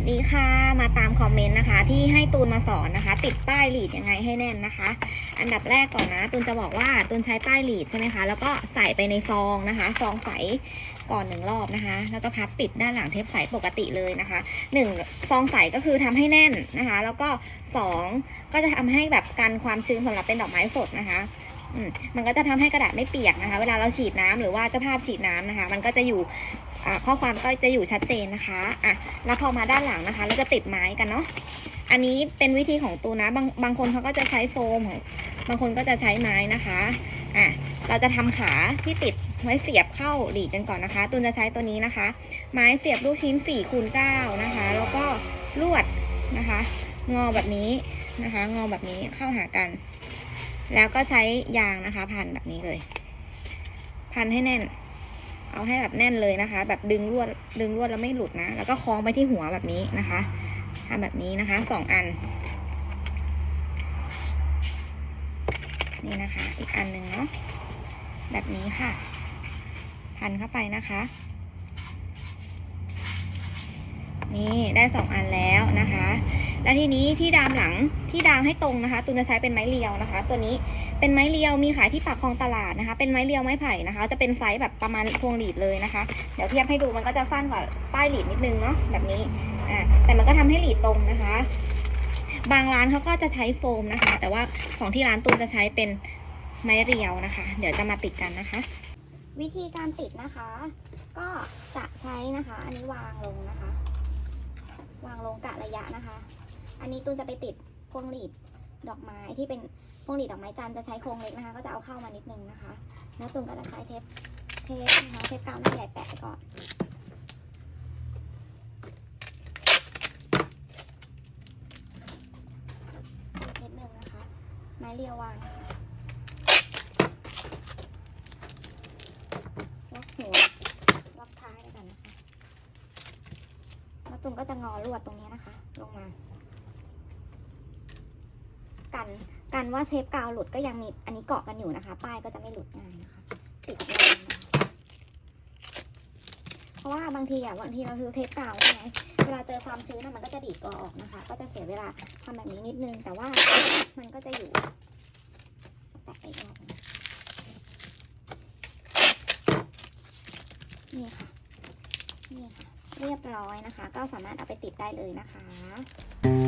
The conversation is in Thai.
สดีค่ะ มาตามคอมเมนต์นะคะ ที่ให้ตูนมาสอนนะคะ ติดป้ายหลีดยังไงให้แน่นนะคะ อันดับแรกก่อนนะ ตูนจะบอกว่าตูนใช้ป้ายหลีดใช่ไหมคะ แล้วก็ใส่ไปในซองนะคะ ซองใสก่อนหนึ่งรอบนะคะ แล้วก็พับปิดด้านหลังเทปใสปกติเลยนะคะหนึ่งซองใสก็คือทำให้แน่นนะคะ แล้วก็สองก็จะทำให้แบบกันความชื้นสำหรับเป็นดอกไม้สดนะคะมันก็จะทำให้กระดาษไม่เปียกนะคะ เวลาเราฉีดน้ำหรือว่าเจ้าภาพฉีดน้ำนะคะ มันก็จะอยู่ ข้อความก็จะอยู่ชัดเจนนะคะอะแล้วพอมาด้านหลังนะคะเราจะติดไม้กันเนาะอันนี้เป็นวิธีของตูนะบางบางคนเขาก็จะใช้โฟมของบางคนก็จะใช้ไม้นะคะอะเราจะทำขาที่ติดไว้เสียบเข้าหลีดกันก่อนนะคะ ตูนจะใช้ตัวนี้นะคะ ไม้เสียบลูกชิ้น4คูณ9นะคะ แล้วก็ลวดนะคะ งอแบบนี้นะคะ งอแบบนี้เข้าหากัน แล้วก็ใช้ยางนะคะ พันแบบนี้เลย พันให้แน่น เอาให้แบบแน่นเลยนะคะ แบบดึงลวดดึงลวดแล้วไม่หลุดนะ แล้วก็คล้องไปที่หัวแบบนี้นะคะทำแบบนี้นะคะสองอัน นี่นะคะ อีกอันหนึ่งเนาะแบบนี้ค่ะ พันเข้าไปนะคะ นี่ได้สองอันแล้วนะคะ และทีนี้ที่ดามหลังที่ดามให้ตรงนะคะ ตูนจะใช้เป็นไม้เรียวนะคะ ตัวนี้ เป็นไม้เรียวมีขายที่ปากคลองตลาดนะคะ เป็นไม้เรียวไม้ไผ่นะคะ จะเป็นไซส์แบบประมาณพวงหลีดเลยนะคะ เดี๋ยวเทียบให้ดูมันก็จะสั้นกว่าป้ายหลีดนิดนึงเนาะแบบนี้อ่าแต่มันก็ทำให้หลีดตรงนะคะ บางร้านเขาก็จะใช้โฟมนะคะ แต่ว่าของที่ร้านตูนจะใช้เป็นไม้เรียวนะคะ เดี๋ยวจะมาติดกันนะคะ วิธีการติดนะคะ ก็จะใช้นะคะ อันนี้วางลงนะคะ วางลงกะระยะนะคะ อันนี้ตูนจะไปติดพวงหลีด ดอกไม้ที่เป็นพวงหลีดดอกไม้จันทร์จะใช้โครงเล็กนะคะ ก็จะเอาเข้ามานิดนึงนะคะ แล้วตูนก็จะใช้เทปเทปนะคะเทปกาวหน้าใหญ่แปะก่อนนิดนึงนะคะ ไม้เรียววางค่ะล็อกหัวล็อกท้ายแล้วกันนะคะแล้วตุนก็จะงอลวดตรงนี้นะคะ ลงมา กันกันว่าเทปกาวหลุดก็ยังมีอันนี้เกาะกันอยู่นะคะ ป้ายก็จะไม่หลุดง่ายนะคะติดเพราะว่าบางทีอะบางทีเราซื้อเทปกาวใช่ไหมเวลาเจอความชื้นมันก็จะดีดตัวออกนะคะ ก็จะเสียเวลาทำแบบนี้นิดนึง แต่ว่ามันก็จะอยู่แปะอีกรอบนี่ค่ะนี่ค่ะ เรียบร้อยนะคะ ก็สามารถเอาไปติดได้เลยนะคะ